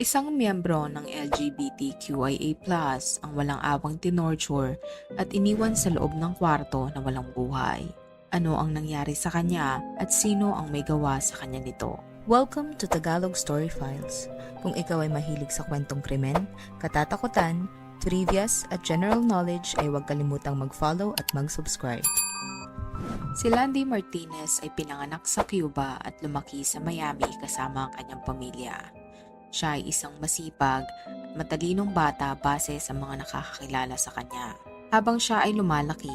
Isang miyembro ng LGBTQIA+, ang walang awang tinorture at iniwan sa loob ng kwarto na walang buhay. Ano ang nangyari sa kanya at sino ang may gawa sa kanya nito? Welcome to Tagalog Story Files. Kung ikaw ay mahilig sa kwentong krimen, katatakutan, trivias at general knowledge ay huwag kalimutang mag-follow at mag-subscribe. Si Landy Martinez ay pinanganak sa Cuba at lumaki sa Miami kasama ang kanyang pamilya. Siya ay isang masipag at matalinong bata base sa mga nakakakilala sa kanya. Habang siya ay lumalaki,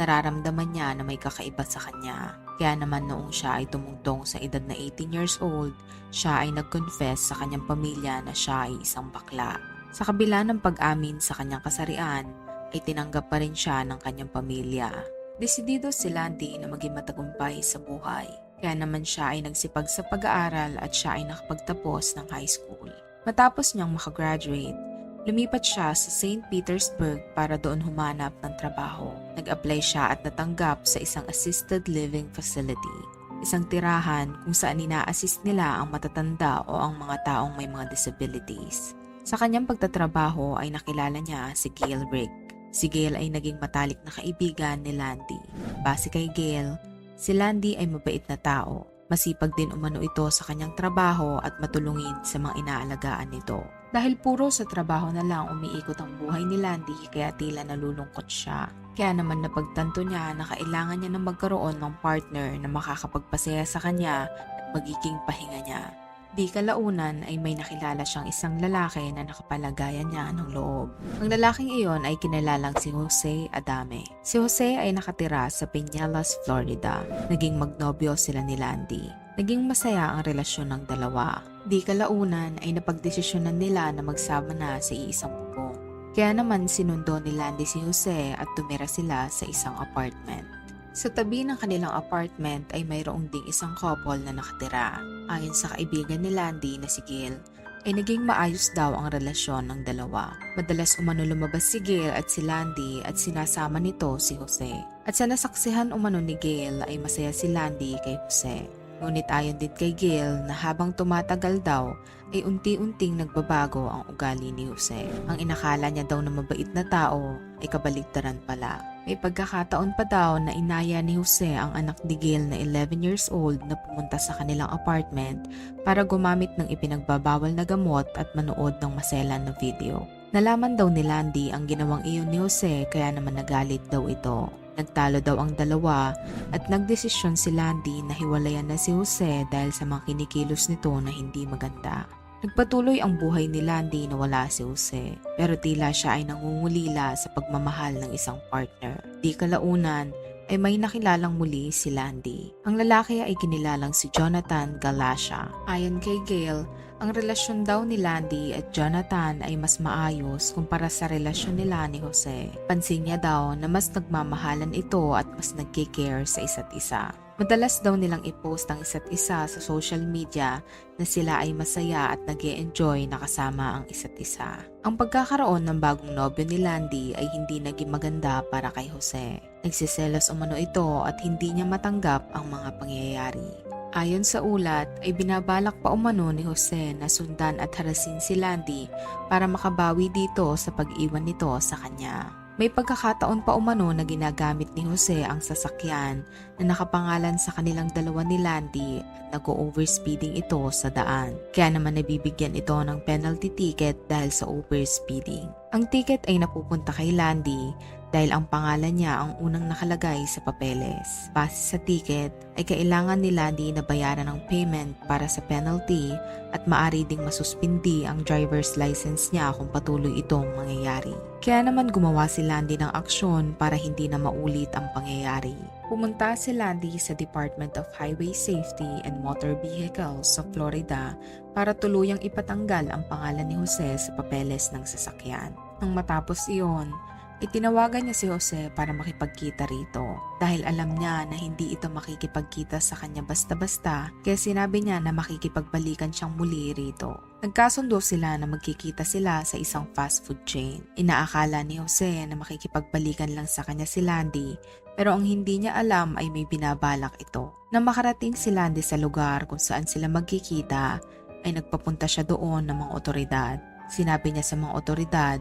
nararamdaman niya na may kakaiba sa kanya. Kaya naman noong siya ay tumungtong sa edad na 18 years old, siya ay nag-confess sa kanyang pamilya na siya ay isang bakla. Sa kabila ng pag-amin sa kanyang kasarian, ay tinanggap pa rin siya ng kanyang pamilya. Desidido si Landy na maging matagumpay sa buhay. Kaya naman siya ay nagsipag sa pag-aaral at siya ay nakapagtapos ng high school. Matapos niyang makagraduate, lumipat siya sa St. Petersburg para doon humanap ng trabaho. Nag-apply siya at natanggap sa isang assisted living facility. Isang tirahan kung saan ina-assist nila ang matatanda o ang mga taong may mga disabilities. Sa kanyang pagtatrabaho ay nakilala niya si Gail Rick. Si Gail ay naging matalik na kaibigan ni Landy. Base kay Gail, si Landy ay mabait na tao. Masipag din umano ito sa kanyang trabaho at matulungin sa mga inaalagaan nito. Dahil puro sa trabaho na lang umiikot ang buhay ni Landy kaya tila nalulungkot siya. Kaya naman napagtanto niya na kailangan niya na magkaroon ng partner na makakapagpasaya sa kanya at magiging pahinga niya. Di kalaunan ay may nakilala siyang isang lalaki na nakapalagayan niya ng loob. Ang lalaking iyon ay kinilalang si Jose Adame. Si Jose ay nakatira sa Peñalas, Florida. Naging magnobyo sila ni Landy. Naging masaya ang relasyon ng dalawa. Di kalaunan ay napagdesisyonan nila na magsama na sa iisang bubong. Kaya naman sinundo ni Landy si Jose at tumira sila sa isang apartment. Sa tabi ng kanilang apartment ay mayroong ding isang couple na nakatira. Ayon sa kaibigan ni Landy na si Gil, ay naging maayos daw ang relasyon ng dalawa. Madalas umano lumabas si Gail at si Landy at sinasama nito si Jose. At sa nasaksihan umano ni Gail ay masaya si Landy kay Jose. Ngunit ayon din kay Gail na habang tumatagal daw ay unti-unting nagbabago ang ugali ni Jose. Ang inakala niya daw na mabait na tao ay kabaligtaran pala. May pagkakataon pa daw na inaya ni Jose ang anak ni Gail na 11 years old na pumunta sa kanilang apartment para gumamit ng ipinagbabawal na gamot at manood ng maselan na video. Nalaman daw ni Landy ang ginawang iyon ni Jose kaya naman nagalit daw ito. Nagtalo daw ang dalawa at nagdesisyon si Landy na hiwalayan na si Jose dahil sa mga kinikilos nito na hindi maganda. Nagpatuloy ang buhay ni Landy na wala si Jose, pero tila siya ay nangungulila sa pagmamahal ng isang partner. Di kalaunan ay may nakilalang muli si Landy. Ang lalaki ay kinilalang si Jonathan Galasha. Ayon kay Gail, ang relasyon daw ni Landy at Jonathan ay mas maayos kumpara sa relasyon nila ni Jose. Pansin niya daw na mas nagmamahalan ito at mas nagkikare sa isa't isa. Madalas daw nilang i-post ang isa't isa sa social media na sila ay masaya at nag enjoy na kasama ang isa't isa. Ang pagkakaroon ng bagong nobyo ni Landy ay hindi naging maganda para kay Jose. Nagsiselos umano ito at hindi niya matanggap ang mga pangyayari. Ayon sa ulat, ay binabalak pa umano ni Jose na sundan at harasin si Landy para makabawi dito sa pag-iwan nito sa kanya. May pagkakataon pa umano na ginagamit ni Jose ang sasakyan na nakapangalan sa kanilang dalawa ni Landy at nag-overspeeding ito sa daan. Kaya naman nabibigyan ito ng penalty ticket dahil sa overspeeding. Ang ticket ay napupunta kay Landy dahil ang pangalan niya ang unang nakalagay sa papeles. Base sa ticket, ay kailangan ni Landy na bayaran ng payment para sa penalty at maari ding masuspindi ang driver's license niya kung patuloy itong mangyayari. Kaya naman gumawa si Landy ng aksyon para hindi na maulit ang pangyayari. Pumunta si Landy sa Department of Highway Safety and Motor Vehicles sa Florida para tuluyang ipatanggal ang pangalan ni Jose sa papeles ng sasakyan. Nang matapos iyon, Itinawagan niya si Jose para makipagkita rito dahil alam niya na hindi ito makikipagkita sa kanya basta-basta kaya sinabi niya na makikipagbalikan siyang muli rito. Nagkasundo sila na magkikita sila sa isang fast food chain. Inaakala ni Jose na makikipagbalikan lang sa kanya si Landy pero ang hindi niya alam ay may binabalak ito. Nang makarating si Landy sa lugar kung saan sila magkikita ay nagpapunta siya doon ng mga otoridad. Sinabi niya sa mga otoridad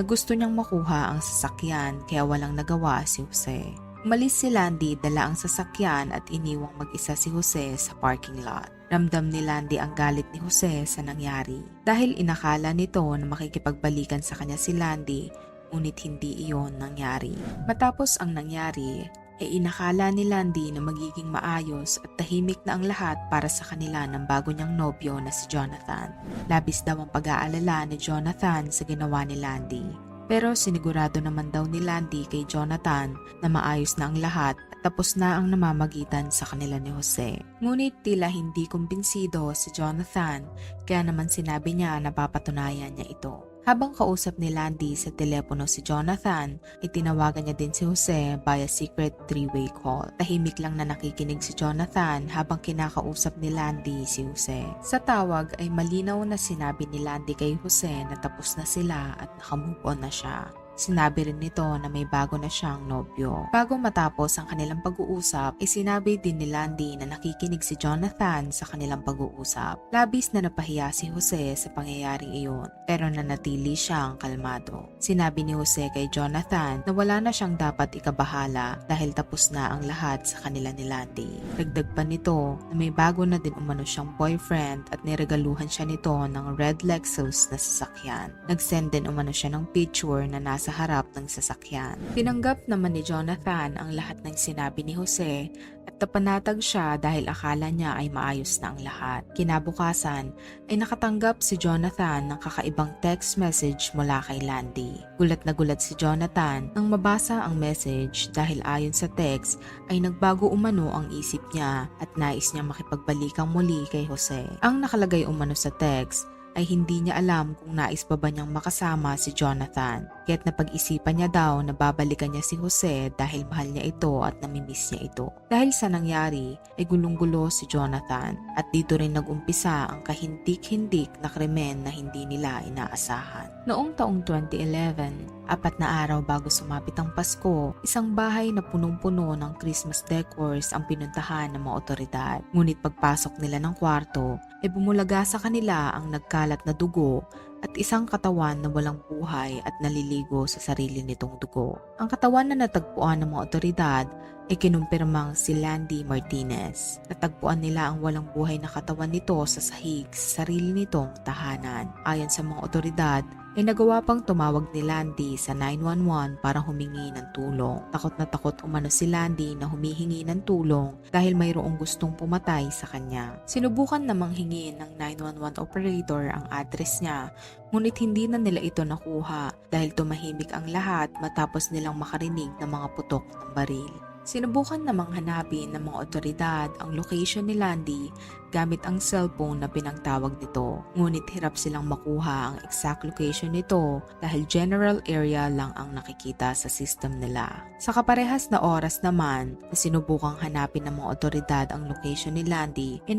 na gusto niyang makuha ang sasakyan kaya walang nagawa si Jose. Umalis si Landy dala ang sasakyan at iniwang mag-isa si Jose sa parking lot. Ramdam ni Landy ang galit ni Jose sa nangyari. Dahil inakala nito na makikipagbalikan sa kanya si Landy, ngunit hindi iyon nangyari. Matapos ang nangyari, ay inakala ni Landy na magiging maayos at tahimik na ang lahat para sa kanila ng bago niyang nobyo na si Jonathan. Labis daw ang pag-aalala ni Jonathan sa ginawa ni Landy. Pero sinigurado naman daw ni Landy kay Jonathan na maayos na ang lahat at tapos na ang namamagitan sa kanila ni Jose. Ngunit tila hindi kumbinsido si Jonathan kaya naman sinabi niya na papatunayan niya ito. Habang kausap ni Landy sa telepono si Jonathan, itinawagan niya din si Jose via secret three-way call. Tahimik lang na nakikinig si Jonathan habang kinakausap ni Landy si Jose. Sa tawag ay malinaw na sinabi ni Landy kay Jose na tapos na sila at nakamove on na siya. Sinabi rin nito na may bago na siyang nobyo. Bago matapos ang kanilang pag-uusap, ay sinabi din ni Landy na nakikinig si Jonathan sa kanilang pag-uusap. Labis na napahiya si Jose sa pangyayaring iyon, pero nanatili siyang kalmado. Sinabi ni Jose kay Jonathan na wala na siyang dapat ikabahala dahil tapos na ang lahat sa kanila ni Landy. Dagdag pa nito na may bago na din umano siyang boyfriend at niregaluhan siya nito ng red Lexus na sasakyan. Nag-send din umano siya ng picture na nasa harap ng sasakyan. Tinanggap naman ni Jonathan ang lahat ng sinabi ni Jose at tapanatag siya dahil akala niya ay maayos na ang lahat. Kinabukasan ay nakatanggap si Jonathan ng kakaibang text message mula kay Landy. Gulat na gulat si Jonathan nang mabasa ang message dahil ayon sa text ay nagbago umano ang isip niya at nais niya makipagbalikang muli kay Jose. Ang nakalagay umano sa text ay hindi niya alam kung nais pa ba niyang makasama si Jonathan. Kaya't napag-isipan niya daw na babalikan niya si Jose dahil mahal niya ito at namimiss niya ito. Dahil sa nangyari ay gulong-gulo si Jonathan at dito rin nag-umpisa ang kahindik-hindik na krimen na hindi nila inaasahan. Noong taong 2011, apat na araw bago sumapit ang Pasko, isang bahay na punong-puno ng Christmas decors ang pinuntahan ng mga otoridad. Ngunit pagpasok nila ng kwarto, ay bumulaga sa kanila ang nagkalat na dugo at isang katawan na walang buhay at naliligo sa sarili nitong dugo. Ang katawan na natagpuan ng mga otoridad ay kinumpirmang si Landy Martinez. Natagpuan nila ang walang buhay na katawan nito sa sahig sa sarili nitong tahanan. Ayon sa mga otoridad, ay nagawa pang tumawag ni Landy sa 911 para humingi ng tulong. Takot na takot umano si Landy na humihingi ng tulong dahil mayroong gustong pumatay sa kanya. Sinubukan namang hingin ng 911 operator ang address niya ngunit hindi na nila ito nakuha dahil tumahimik ang lahat matapos nilang makarinig ng mga putok ng baril. Sinubukan namang hanapin ng mga otoridad ang location ni Landy gamit ang cellphone na pinangtawag nito. Ngunit hirap silang makuha ang exact location nito dahil general area lang ang nakikita sa system nila. Sa kaparehas na oras naman na sinubukang hanapin ng mga otoridad ang location ni Landy ay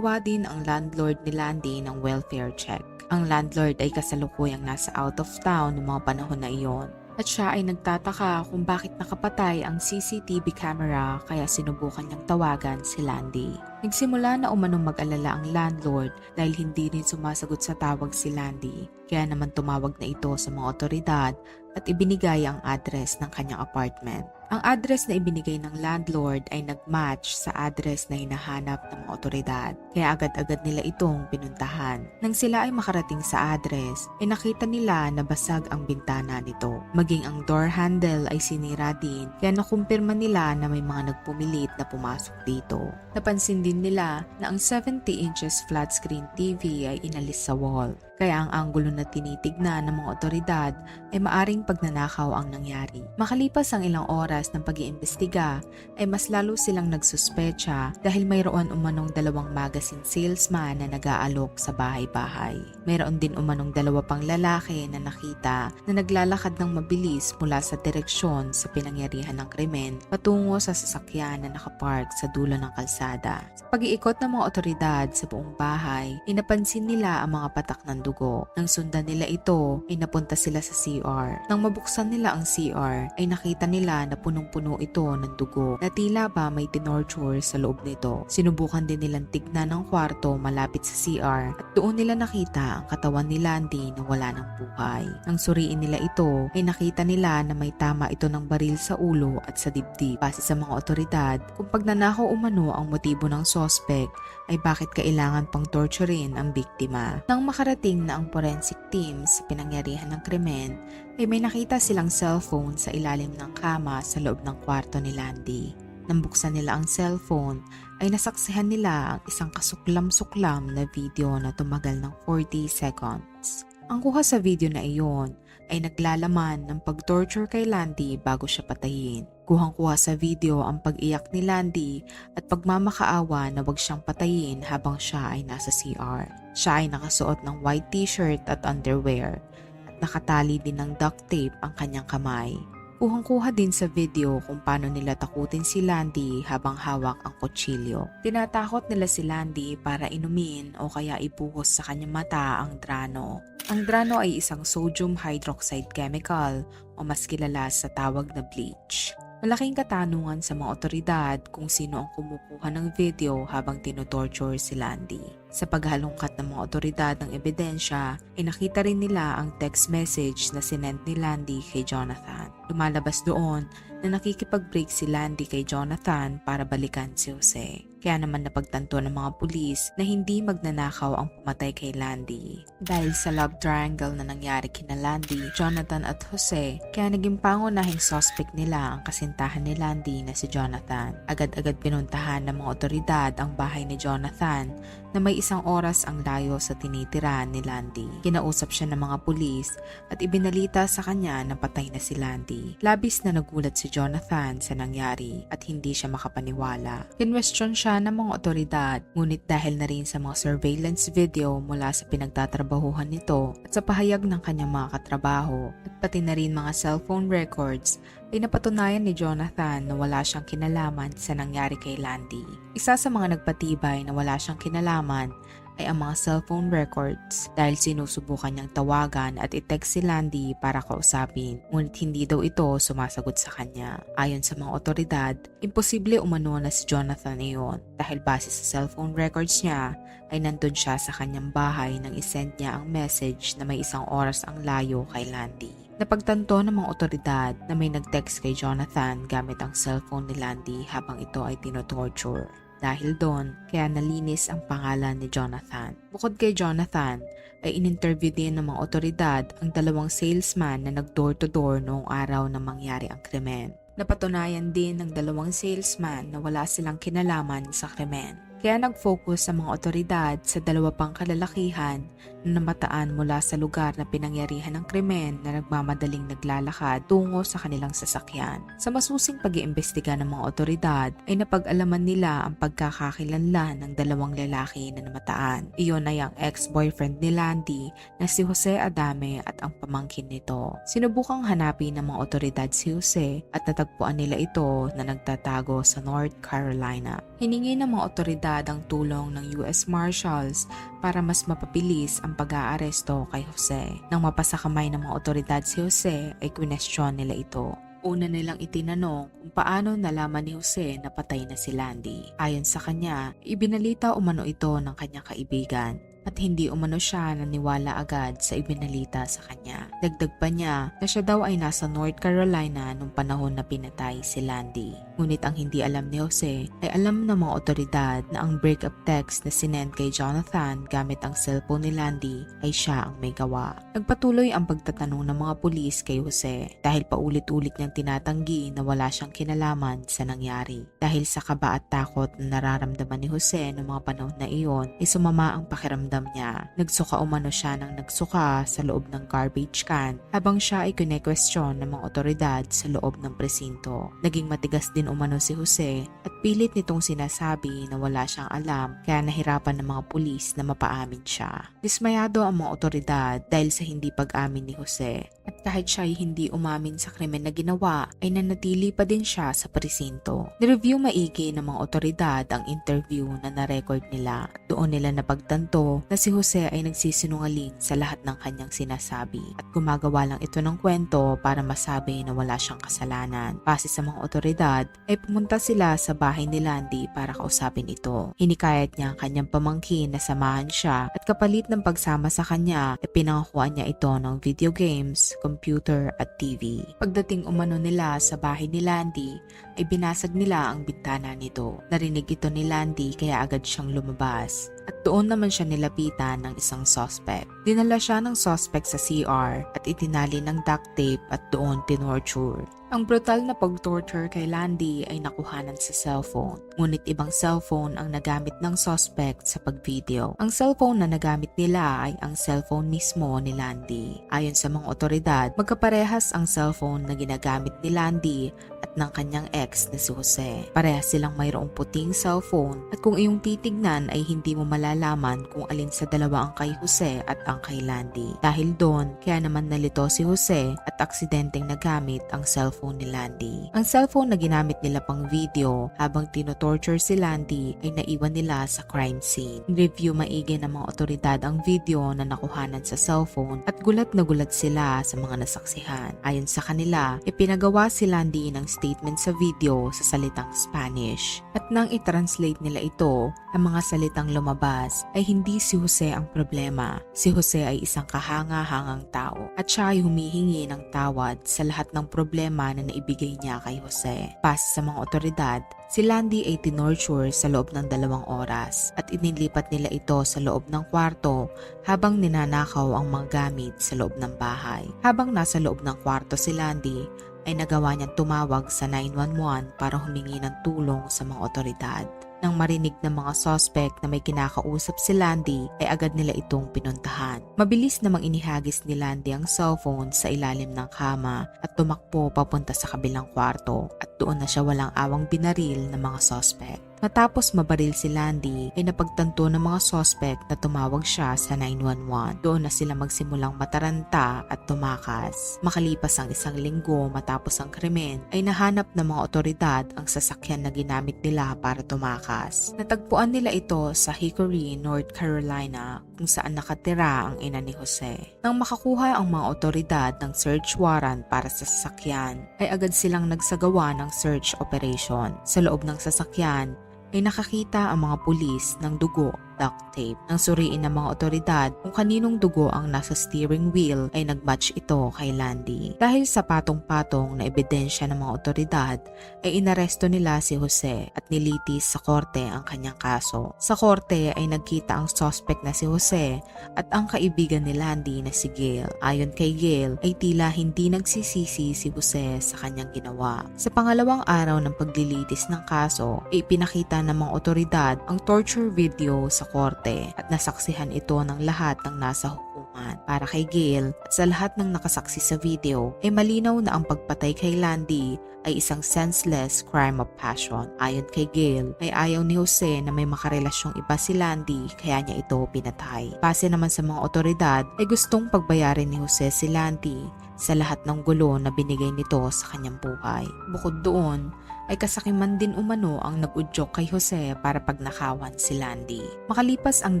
din ang landlord ni Landy ng welfare check. Ang landlord ay kasalukuyang nasa out of town ng mga panahon na iyon at siya ay nagtataka kung bakit nakapatay ang CCTV camera kaya sinubukan niyang tawagan si Landy. Nagsimula na umanong mag-alala ang landlord dahil hindi rin sumasagot sa tawag si Landy. Kaya naman tumawag na ito sa mga otoridad at ibinigay ang address ng kanyang apartment. Ang address na ibinigay ng landlord ay nag-match sa address na hinahanap ng mga otoridad. Kaya agad-agad nila itong pinuntahan. Nang sila ay makarating sa address, ay nakita nila na basag ang bintana nito. Maging ang door handle ay sinira din, kaya nakumpirma nila na may mga nagpumilit na pumasok dito. Napansin din nila na ang 70 inches flat screen TV ay inalis sa wall. Kaya ang anggulo na tinitignan ng mga otoridad ay maaring pagnanakaw ang nangyari. Makalipas ang ilang oras ng pag-iimbestiga ay mas lalo silang nagsuspecha dahil mayroon umanong dalawang magazine salesman na nag-aalok sa bahay-bahay. Mayroon din umanong dalawa pang lalaki na nakita na naglalakad ng mabilis mula sa direksyon sa pinangyarihan ng krimen patungo sa sasakyan na nakapark sa dulo ng kalsada. Sa pag-iikot ng mga otoridad sa buong bahay, inapansin nila ang mga patak ng dugo. Nang sundan nila ito, ay napunta sila sa CR. Nang mabuksan nila ang CR, ay nakita nila na punong-puno ito ng dugo na tila ba may tinorture sa loob nito. Sinubukan din nilang tignan ng kwarto malapit sa CR at doon nila nakita ang katawan ni Landy na wala ng buhay. Nang suriin nila ito, ay nakita nila na may tama ito ng baril sa ulo at sa dibdib. Base sa mga otoridad, kung pagnanakaw umano ang motibo ng sospek, ay bakit kailangan pang torturein ang biktima. Nang makarating na ang forensic team sa pinangyarihan ng krimen, ay may nakita silang cellphone sa ilalim ng kama sa loob ng kwarto ni Landy. Nang buksan nila ang cellphone, ay nasaksihan nila ang isang kasuklam-suklam na video na tumagal ng 40 seconds. Ang kuha sa video na iyon ay naglalaman ng pag-torture kay Landy bago siya patayin. Kuhang-kuha sa video ang pag-iyak ni Landy at pagmamakaawa na wag siyang patayin habang siya ay nasa CR. Siya ay nakasuot ng white t-shirt at underwear at nakatali din ng duct tape ang kanyang kamay. Kuhang-kuha din sa video kung paano nila takutin si Landy habang hawak ang kutsilyo. Tinatakot nila si Landy para inumin o kaya ibuhos sa kanyang mata ang drano. Ang drano ay isang sodium hydroxide chemical o mas kilala sa tawag na bleach. Malaking katanungan sa mga otoridad kung sino ang kumukuha ng video habang tinotorture si Landy. Sa paghalongkat ng mga otoridad ng ebidensya, ay nakita rin nila ang text message na sinend ni Landy kay Jonathan. Lumalabas doon na nakikipag-break si Landy kay Jonathan para balikan si Jose. Kaya naman napagtanto ng mga pulis na hindi magnanakaw ang pumatay kay Landy. Dahil sa love triangle na nangyari kina Landy, Jonathan at Jose, kaya naging pangunahing suspect nila ang kasintahan ni Landy na si Jonathan. Agad-agad pinuntahan ng mga otoridad ang bahay ni Jonathan na may isang oras ang layo sa tinitirahan ni Landy. Kinausap siya ng mga pulis at ibinalita sa kanya na patay na si Landy. Labis na nagulat si Jonathan sa nangyari at hindi siya makapaniwala. Kinwestiyon siya ng mga otoridad ngunit dahil na rin sa mga surveillance video mula sa pinagtatrabahuhan nito at sa pahayag ng kanyang mga katrabaho at pati na rin mga cellphone records ay napatunayan ni Jonathan na wala siyang kinalaman sa nangyari kay Landy. Isa sa mga nagpatibay na wala siyang kinalaman ay ang mga cellphone records dahil sinusubukan niyang tawagan at i-text si Landy para kausapin ngunit hindi daw ito sumasagot sa kanya. Ayon sa mga otoridad, imposible umano na si Jonathan iyon dahil base sa cellphone records niya ay nandun siya sa kanyang bahay nang isend niya ang message na may isang oras ang layo kay Landy. Napagtanto ng mga otoridad na may nag-text kay Jonathan gamit ang cellphone ni Landy habang ito ay tinotorture. Dahil doon, kaya nalinis ang pangalan ni Jonathan. Bukod kay Jonathan, ay in-interview din ng mga otoridad ang dalawang salesman na nag-door-to-door noong araw na mangyari ang krimen. Napatunayan din ng dalawang salesman na wala silang kinalaman sa krimen. Kaya nag-focus sa mga otoridad sa dalawa pang kalalakihan na namataan mula sa lugar na pinangyarihan ng krimen na nagmamadaling naglalakad tungo sa kanilang sasakyan. Sa masusing pag-iimbestiga ng mga otoridad ay napag-alaman nila ang pagkakakilanlan ng dalawang lalaki na namataan. Iyon ay ang ex-boyfriend ni Landy na si Jose Adame at ang pamangkin nito. Sinubukang hanapin ng mga otoridad si Jose at natagpuan nila ito na nagtatago sa North Carolina. Hiningi ng mga otoridad ang tulong ng US Marshals para mas mapabilis ang pag-aaresto kay Jose. Nang mapasa kamay ng mga otoridad si Jose ay kwestiyon nila ito. Una nilang itinanong kung paano nalaman ni Jose na patay na si Landy. Ayon sa kanya, ibinalita umano ito ng kanyang kaibigan at hindi umano siya naniwala agad sa ibinalita sa kanya. Dagdag pa niya na siya daw ay nasa North Carolina nung panahon na pinatay si Landy. Ngunit ang hindi alam ni Jose ay alam ng mga otoridad na ang breakup text na sinend kay Jonathan gamit ang cellphone ni Landy ay siya ang may gawa. Nagpatuloy ang pagtatanong ng mga pulis kay Jose dahil paulit-ulit niyang tinatanggi na wala siyang kinalaman sa nangyari. Dahil sa kaba at takot na nararamdaman ni Jose noong mga panahon na iyon ay sumama ang pakiramdam niya. Nagsuka umano siya ng nagsuka sa loob ng garbage can habang siya ay kine-question ng mga otoridad sa loob ng presinto. Naging matigas din din umano si Jose at pilit nitong sinasabi na wala siyang alam kaya nahirapan ng mga pulis na mapaamin siya. Dismayado ang mga otoridad dahil sa hindi pag-amin ni Jose at kahit siya ay hindi umamin sa krimen na ginawa ay nanatili pa din siya sa presinto. Nireview maigi ng mga otoridad ang interview na na-record nila. Doon nila napagtanto na si Jose ay nagsisinungaling sa lahat ng kanyang sinasabi at gumagawa lang ito ng kwento para masabi na wala siyang kasalanan. Base sa mga otoridad ay pumunta sila sa bahay ni Landy para kausapin ito. Hinikayat niya ang kanyang pamangkin na samahan siya at kapalit ng pagsama sa kanya ay pinangakuan niya ito ng video games, computer at TV. Pagdating umano nila sa bahay ni Landy ay binasag nila ang bintana nito. Narinig ito ni Landy kaya agad siyang lumabas. At doon naman siya nilapitan ng isang suspect. Dinala siya ng suspect sa CR at itinali ng duct tape at doon tinorture. Ang brutal na pag-torture kay Landy ay nakuhanan sa cellphone. Ngunit ibang cellphone ang nagamit ng suspect sa pag-video. Ang cellphone na nagamit nila ay ang cellphone mismo ni Landy. Ayon sa mga otoridad, magkaparehas ang cellphone na ginagamit ni Landy at ng kanyang ex na si Jose. Parehas silang mayroong puting cellphone at kung iyong titignan ay hindi mo malalaman kung alin sa dalawa ang kay Jose at ang kay Landy. Dahil doon, kaya naman nalito si Jose at aksidenteng nagamit ang cellphone ni Landy. Ang cellphone na ginamit nila pang video habang tinotorture si Landy ay naiwan nila sa crime scene. Review maigi ng mga otoridad ang video na nakuhanan sa cellphone at gulat na gulat sila sa mga nasaksihan. Ayon sa kanila, ipinagawa si Landy ng statement sa video sa salitang Spanish. At nang i-translate nila ito, ang mga salitang lumabas ay hindi si Jose ang problema. Si Jose ay isang kahanga-hangang tao at siya ay humihingi ng tawad sa lahat ng problema na naibigay niya kay Jose. Pas sa mga otoridad, Si Landy ay tinorture sa loob ng dalawang oras at inilipat nila ito sa loob ng kwarto habang ninanakaw ang mga gamit sa loob ng bahay. Habang nasa loob ng kwarto si Landy, ay nagawa niyang tumawag sa 911 para humingi ng tulong sa mga otoridad. Nang marinig ng mga suspect na may kinakausap si Landy ay agad nila itong pinuntahan. Mabilis namang inihagis ni Landy ang cellphone sa ilalim ng kama at tumakbo papunta sa kabilang kwarto at doon na siya walang awang binaril ng mga suspect. Matapos mabaril si Landy ay napagtanto ng mga suspect na tumawag siya sa 911. Doon na sila magsimulang mataranta at tumakas. Makalipas ang isang linggo matapos ang krimen ay nahanap ng mga otoridad ang sasakyan na ginamit nila para tumakas. Natagpuan nila ito sa Hickory, North Carolina kung saan nakatira ang ina ni Jose. Nang makakuha ang mga otoridad ng search warrant para sa sasakyan ay agad silang nagsagawa ng search operation. Sa loob ng sasakyan ay nakakita ang mga pulis ng dugo duct tape. Nang suriin ng mga otoridad kung kaninong dugo ang nasa steering wheel ay nagmatch ito kay Landy. Dahil sa patong-patong na ebidensya ng mga otoridad ay inaresto nila si Jose at nilitis sa korte ang kanyang kaso. Sa korte ay nagkita ang suspect na si Jose at ang kaibigan ni Landy na si Gail. Ayon kay Gail ay tila hindi nagsisisi si Jose sa kanyang ginawa. Sa pangalawang araw ng paglilitis ng kaso ay pinakita ng mga otoridad ang torture video sa korte at nasaksihan ito ng lahat ng nasa hukuman. Para kay Gail at sa lahat ng nakasaksi sa video ay malinaw na ang pagpatay kay Landy ay isang senseless crime of passion. Ayon kay Gail ay ayaw ni Jose na may makarelasyong iba si Landy kaya niya ito pinatay. Base naman sa mga otoridad ay gustong pagbayarin ni Jose si Landy sa lahat ng gulo na binigay nito sa kanyang buhay. Bukod doon, ay kasakiman din umano ang nag-udyok kay Jose para pagnakawan si Landy. Makalipas ang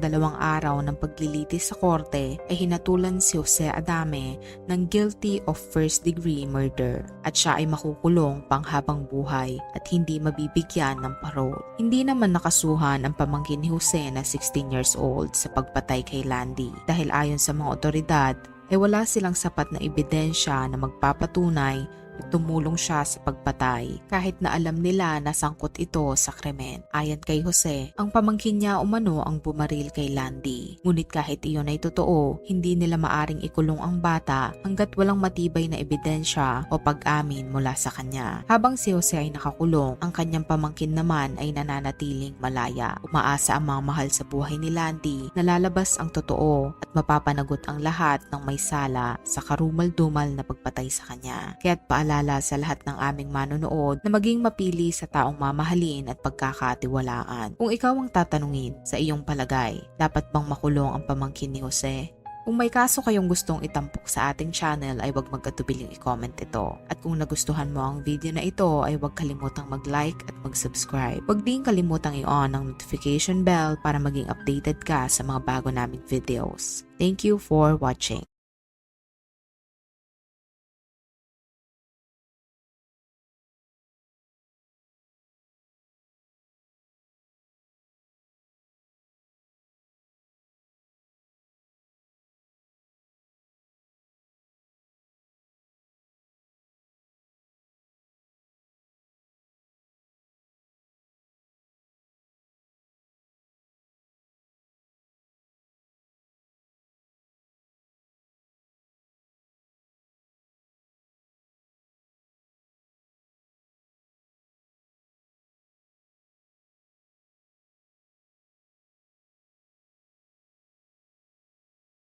dalawang araw ng paglilitis sa korte ay hinatulan si Jose Adame ng guilty of first degree murder at siya ay makukulong panghabang buhay at hindi mabibigyan ng parole. Hindi naman nakasuhan ang pamangkin ni Jose na 16 years old sa pagpatay kay Landy dahil ayon sa mga otoridad ay wala silang sapat na ebidensya na magpapatunay at tumulong siya sa pagpatay kahit na alam nila na sangkot ito sa krimen. Ayon kay Jose, ang pamangkin niya umano ang bumaril kay Landy. Ngunit kahit iyon ay totoo, hindi nila maaring ikulong ang bata hanggat walang matibay na ebidensya o pag-amin mula sa kanya. Habang si Jose ay nakakulong, ang kanyang pamangkin naman ay nananatiling malaya. Umaasa ang mga mahal sa buhay ni Landy na lalabas ang totoo at mapapanagot ang lahat ng may sala sa karumal-dumal na pagpatay sa kanya. Kaya't paalam paalala sa lahat ng aming manonood na maging mapili sa taong mamahalin at pagkakatiwalaan. Kung ikaw ang tatanungin sa iyong palagay, dapat bang makulong ang pamangkin ni Jose? Kung may kaso kayong gustong itampok sa ating channel ay huwag magkatubiling i-comment ito. At kung nagustuhan mo ang video na ito ay huwag kalimutang mag-like at mag-subscribe. Huwag din kalimutang i-on ang notification bell para maging updated ka sa mga bago naming videos. Thank you for watching.